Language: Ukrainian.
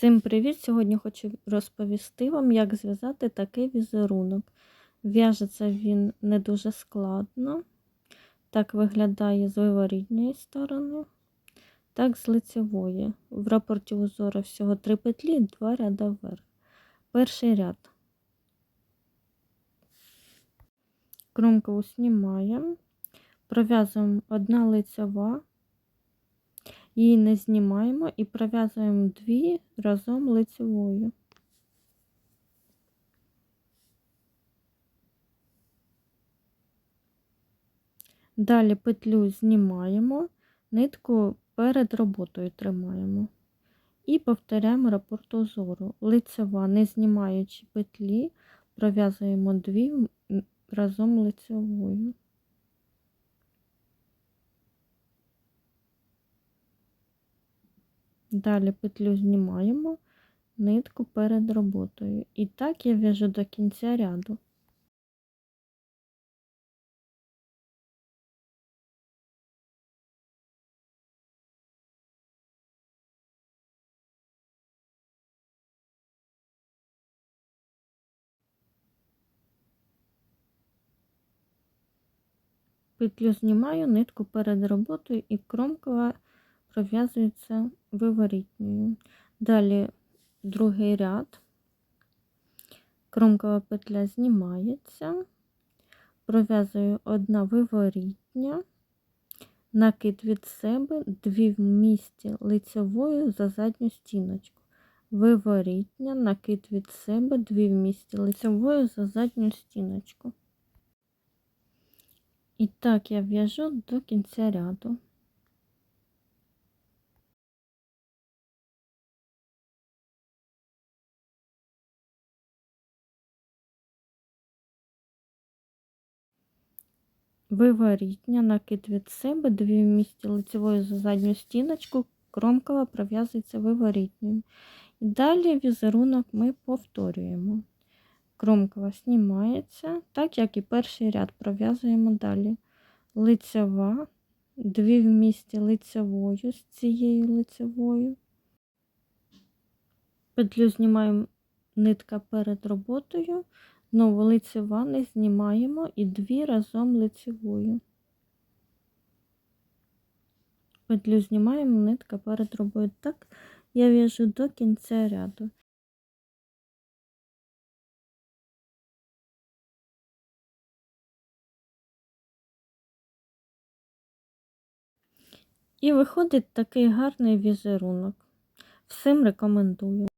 Всім привіт! Сьогодні хочу розповісти вам, як зв'язати такий візерунок. В'яжеться він не дуже складно. Так виглядає з виворітньої сторони, так з лицевої. В рапорті узору всього 3 петлі і 2 ряда вверх. Перший ряд. Кромкову знімаємо, пров'язуємо одна лицева, її не знімаємо і пров'язуємо дві разом лицевою. Далі петлю знімаємо, нитку перед роботою тримаємо. І повторяємо рапорт узору. Лицева, не знімаючи петлі, пров'язуємо дві разом лицевою. Далі петлю знімаємо, нитку перед роботою. І так я в'яжу до кінця ряду. Петлю знімаю, нитку перед роботою і кромкова пров'язується виворітньою. Далі другий ряд, кромкова петля знімається, пров'язую одна виворітня, накид від себе, дві в місці лицевою за задню стіночку. Виворітня, накид від себе, дві в місці лицевою за задню стіночку. І так я в'яжу до кінця ряду. Виворітня, накид від себе, дві в місці лицевою за задню стіночку, кромкова пров'язується виворітньою. І далі візерунок ми повторюємо. Кромкова знімається, так як і перший ряд пров'язуємо далі. Лицева, дві в місці лицевою з цією лицевою. Петлю знімаємо нитка перед роботою. Знову лицева не знімаємо і дві разом лицевою. Петлю знімаємо, нитка перед роботою. Так я в'яжу до кінця ряду. І виходить такий гарний візерунок. Всім рекомендую.